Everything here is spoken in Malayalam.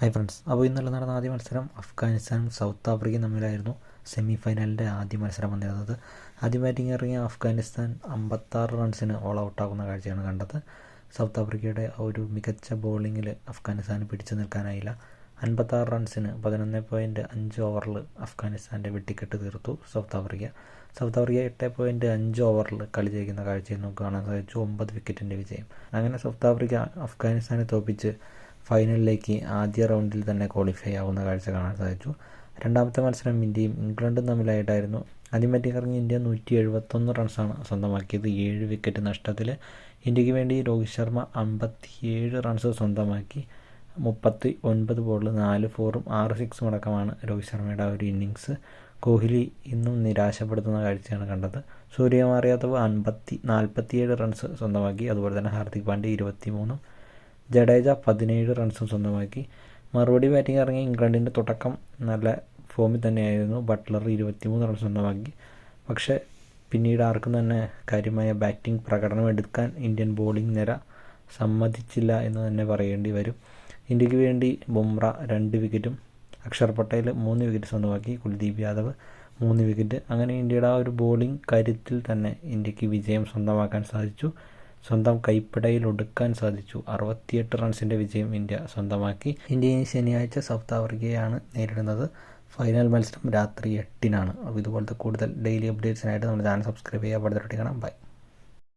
ഹായ് ഫ്രണ്ട്സ് അപ്പോൾ ഇന്നലെ നടന്ന ആദ്യ മത്സരം അഫ്ഗാനിസ്ഥാനും സൗത്ത് ആഫ്രിക്കയും തമ്മിലായിരുന്നു സെമി ഫൈനലിന്റെ ആദ്യ മത്സരം വന്നിരുന്നത്. ആദ്യ ബാറ്റിംഗ് ഇറങ്ങിയ അഫ്ഗാനിസ്ഥാൻ അമ്പത്താറ് റൺസിന് ഓൾ ഔട്ടാകുന്ന കാഴ്ചയാണ് കണ്ടത്. സൗത്ത് ആഫ്രിക്കയുടെ ഒരു മികച്ച ബോളിങ്ങിൽ അഫ്ഗാനിസ്ഥാന് പിടിച്ചു നിൽക്കാനായില്ല. അൻപത്താറ് റൺസിന് പതിനൊന്ന് പോയിന്റ് അഞ്ച് ഓവറിൽ അഫ്ഗാനിസ്ഥാന്റെ വെട്ടിക്കെട്ട് തീർത്തു സൗത്ത് ആഫ്രിക്ക. സൗത്ത് ആഫ്രിക്ക എട്ട് പോയിന്റ് അഞ്ച് ഓവറിൽ കളി ജയിക്കുന്ന കാഴ്ചയിൽ നമുക്ക് കാണാൻ സാധിച്ചു. ഒമ്പത് വിക്കറ്റിന്റെ വിജയം. അങ്ങനെ സൗത്ത് ആഫ്രിക്ക അഫ്ഗാനിസ്ഥാനെ തോപ്പിച്ച് ഫൈനലിലേക്ക് ആദ്യ റൗണ്ടിൽ തന്നെ ക്വാളിഫൈ ആവുന്ന കാഴ്ച കാണാൻ സാധിച്ചു. രണ്ടാമത്തെ മത്സരം ഇന്ത്യയും ഇംഗ്ലണ്ടും തമ്മിലായിട്ടായിരുന്നു. ആദ്യം ബാറ്റിംഗ് ഇറങ്ങി ഇന്ത്യ നൂറ്റി എഴുപത്തൊന്ന് റൺസാണ് സ്വന്തമാക്കിയത്. ഏഴ് വിക്കറ്റ് നഷ്ടത്തിൽ ഇന്ത്യയ്ക്ക് വേണ്ടി രോഹിത് ശർമ്മ അമ്പത്തിയേഴ് റൺസ് സ്വന്തമാക്കി. മുപ്പത്തി ഒൻപത് ബോളിൽ നാല് ഫോറും ആറ് സിക്സും അടക്കമാണ് രോഹിത് ശർമ്മയുടെ ആ ഒരു ഇന്നിങ്സ് കോഹ്ലി ഇന്നും നിരാശപ്പെടുത്തുന്ന കാഴ്ചയാണ് കണ്ടത്. സൂര്യകുമാർ യാദവ് അൻപത്തി നാൽപ്പത്തിയേഴ് റൺസ് സ്വന്തമാക്കി. അതുപോലെ തന്നെ ഹാർദിക് പാണ്ഡ്യ ഇരുപത്തി മൂന്നും ജഡേജ പതിനേഴ് റൺസും സ്വന്തമാക്കി. മറുപടി ബാറ്റിംഗ് ഇറങ്ങിയ ഇംഗ്ലണ്ടിന്റെ തുടക്കം നല്ല ഫോമിൽ തന്നെയായിരുന്നു. ബട്ട്ലർ ഇരുപത്തിമൂന്ന് റൺസ് സ്വന്തമാക്കി. പക്ഷേ പിന്നീട് ആർക്കും തന്നെ കാര്യമായ ബാറ്റിംഗ് പ്രകടനം എടുക്കാൻ ഇന്ത്യൻ ബോളിംഗ് നിര സമ്മതിച്ചില്ല എന്ന് തന്നെ പറയേണ്ടി വരും. ഇന്ത്യയ്ക്ക് വേണ്ടി ബുംറ രണ്ട് വിക്കറ്റും അക്ഷർ പട്ടേൽ മൂന്ന് വിക്കറ്റ് സ്വന്തമാക്കി. കുൽദീപ് യാദവ് മൂന്ന് വിക്കറ്റ് അങ്ങനെ ഇന്ത്യയുടെ ആ ഒരു ബോളിംഗ് കാര്യത്തിൽ തന്നെ ഇന്ത്യയ്ക്ക് വിജയം സ്വന്തമാക്കാൻ സാധിച്ചു. സ്വന്തം കൈപ്പിടയിൽ ഒടുക്കാൻ സാധിച്ചു. അറുപത്തിയെട്ട് റൺസിന്റെ വിജയം ഇന്ത്യ സ്വന്തമാക്കി. ഇന്ത്യ ഇനി ശനിയാഴ്ച സൗത്ത് ആഫ്രിക്കയാണ് നേരിടുന്നത്. ഫൈനൽ മത്സരം രാത്രി എട്ടിനാണ്. അപ്പോൾ ഇതുപോലത്തെ കൂടുതൽ ഡെയിലി അപ്ഡേറ്റ്സിനായിട്ട് നമ്മുടെ ചാനൽ സബ്സ്ക്രൈബ് ചെയ്യുക. പഠിത്തം കാണാം. ബൈ.